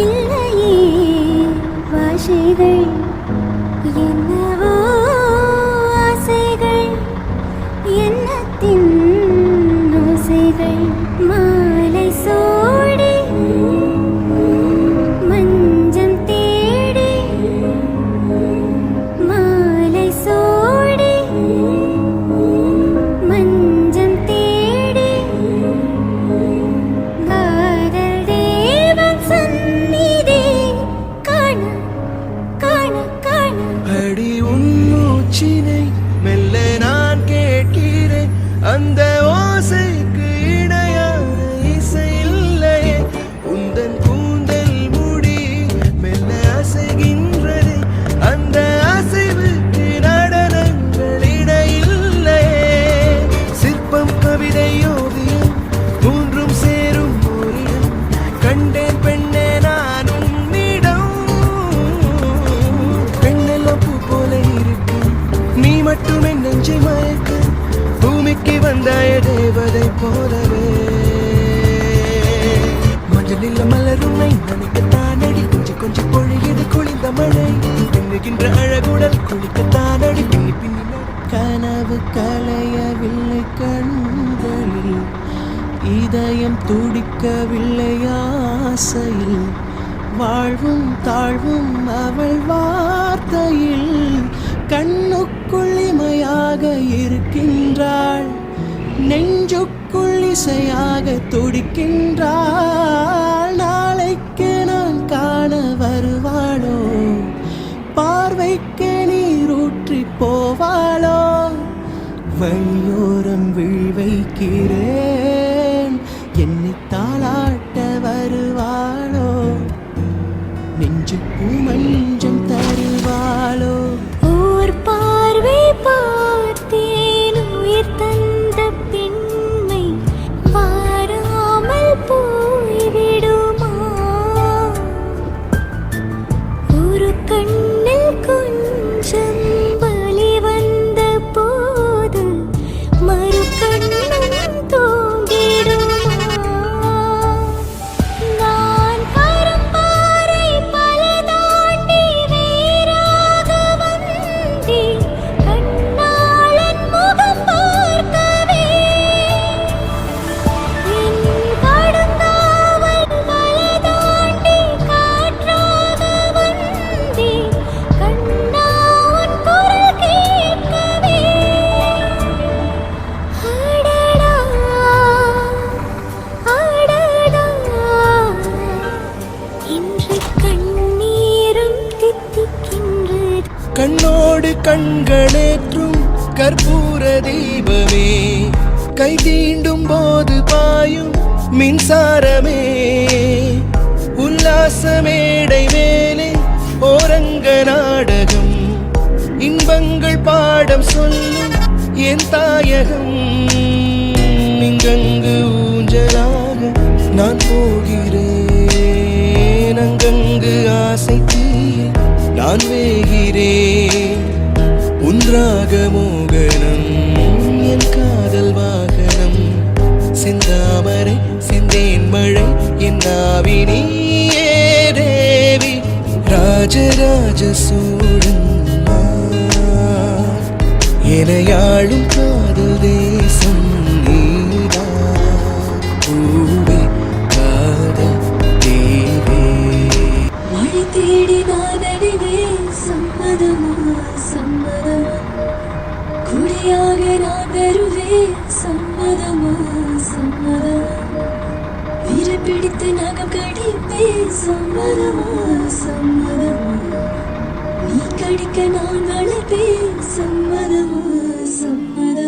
இல்லையே. வாசைகள் என்னவோ ஆசைகள் எண்ணத்தின் ஓசைகள். அந்த ஓசைக்கு இணையான இசை இல்லையே. உந்தன் கூந்தல் முடி மெல்ல அசைகின்றது. அந்த அசைவுக்கு நடனங்கள் இடையில்லையே. சிற்பம் கவிதை ஓவியம் மூன்றும் சேரும் ஓரிடம் கண்டேன் பெண்ணே நானும் நீடம் பெண்ணெல்லாம் பூ போல இருக்கும் நீ மட்டும் என் நெஞ்சை மயக்க. பூமிக்கு வந்தாய தேவதை போலவே. மஞ்சளில் மலருமை நனைக்கத்தான் அடி கொஞ்சம் கொஞ்சம் பொழியது குளிர்ந்த மழை. பின்னுகின்ற அழகுடல் குளிக்கத்தான் அடி பின்னி பின்னி கனவு கலையவில்லை கண்களில் இதயம் துடிக்கவில்லை ஆசையில். வாழ்வும் தாழ்வும் அவள் வார்த்தையில் கண்ணுக்குள் இமையாக இருக்கின்றாள் நெஞ்சுக்குள் இசையாக துடிக்கின்றாள். நாளைக்கு நான் காண வருவாளோ? பார்வைக்கு நீரூற்றி போவாளோ? வழியோரம் விழ் வைக்கிறேன். என்னை தாளாட்ட வருவாளோ? நெஞ்சுக்கு மஞ்சம் கண்களேற்றும் கற்பூர தீபமே கை தீண்டும் போது பாயும் மின்சாரமே. உல்லாச மேடை மேலே ஓரங்க நாடகம். இன்பங்கள் பாடம் சொல்லும் என் தாயகம். இங்கங்கு ஊஞ்சலாக நான் போகிறேன். அங்கங்கு ஆசை தீய நான் வேகிறேன். உன்றாக மோகனம். என் காதல் வாகனம். செந்தாமரை செந்தேன் மழை என் நாவினியே தேவி. ராஜராஜ சோழன் என யாழும் காதல் தேவி. பிடித்து நகம் கடிப்பேன் சம்மதமா. சம்மதமா. நீ கடிக்க நான் வளர்ப்பேன். சம்மதமா. சம்மதம்.